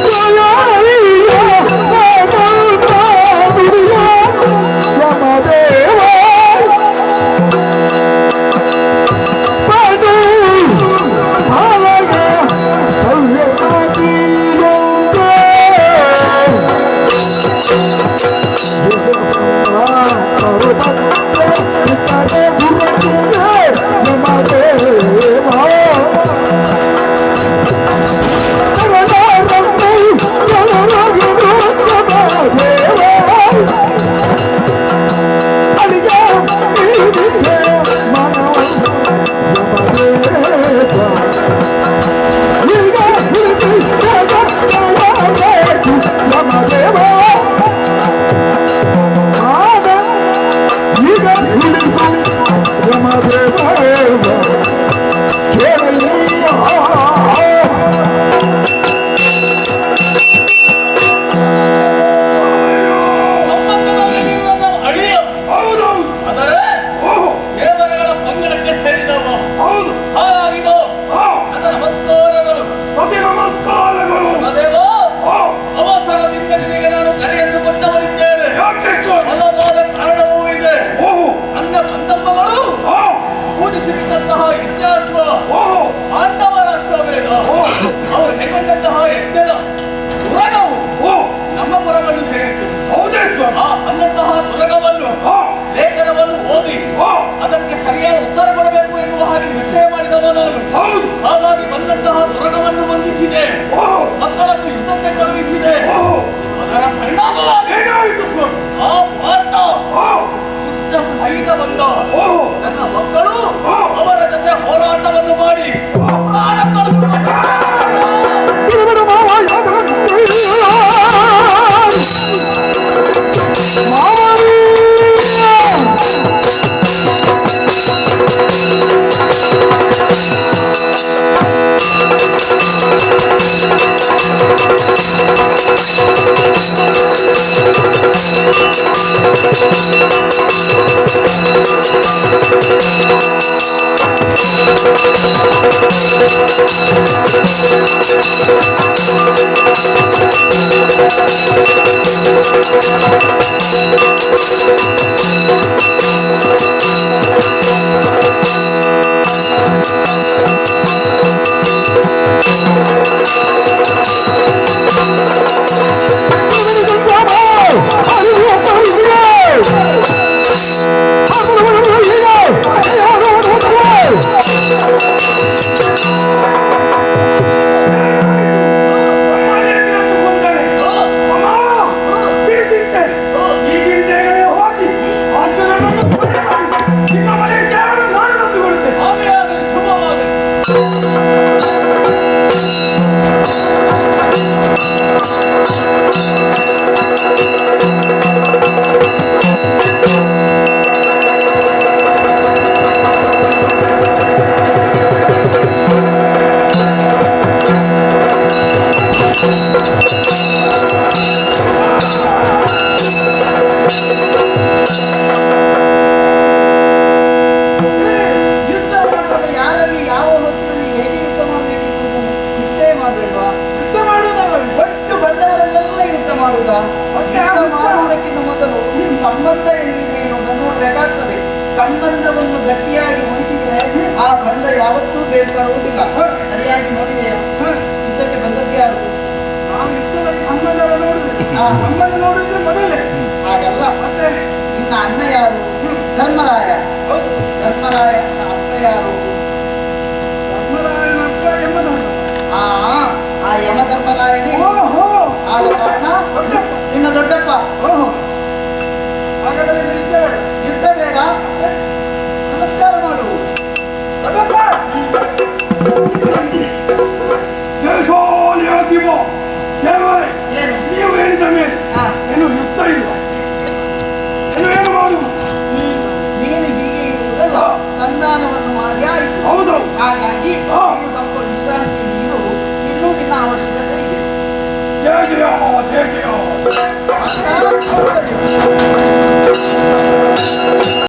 Hello. ಓದಿ. ಅದಕ್ಕೆ ಸರಿಯಾದ ಉತ್ತರ ಕೊಡಬೇಕು ಎನ್ನುವ ಹಾಗೆ ನಿಶ್ಚಯ ಮಾಡಿದವನು ಹಾಗಾಗಿ ಬಂದಂತಹ ದುರಗವನ್ನು ಬಂಧಿಸಿದೆ. ಮಕ್ಕಳನ್ನು ಯುದ್ಧಕ್ಕೆ ಕಳುಹಿಸಿದೆ. ಅದರ ಪರಿಣಾಮವಾಗಿ ಆ ಭಾರತ ಸಹಿತ ಬಂದ. ನನ್ನ ಮಕ್ಕಳು ಅವರ ಜೊತೆ ಹೋರಾಟವನ್ನು ಮಾಡಿ. ಪ್ರಾಣ ಕಳೆದುಕೊಂಡ ಆ ಬಂಧ ಯಾವತ್ತೂ ಬೇರ್ಪಡುವುದಿಲ್ಲ. ಸರಿಯಾಗಿ ನೋಡಿದೆಯಾ? ಇದಕ್ಕೆ ಬಂದದ್ದು ಯಾರು? ಆ ಯುದ್ಧದಲ್ಲಿ ಸಂಬಂಧ ನೋಡಿದ್ರೆ ಆ. ಸಂಬಂಧ ನೋಡಿದ್ರೆ ಮೊದಲೇ.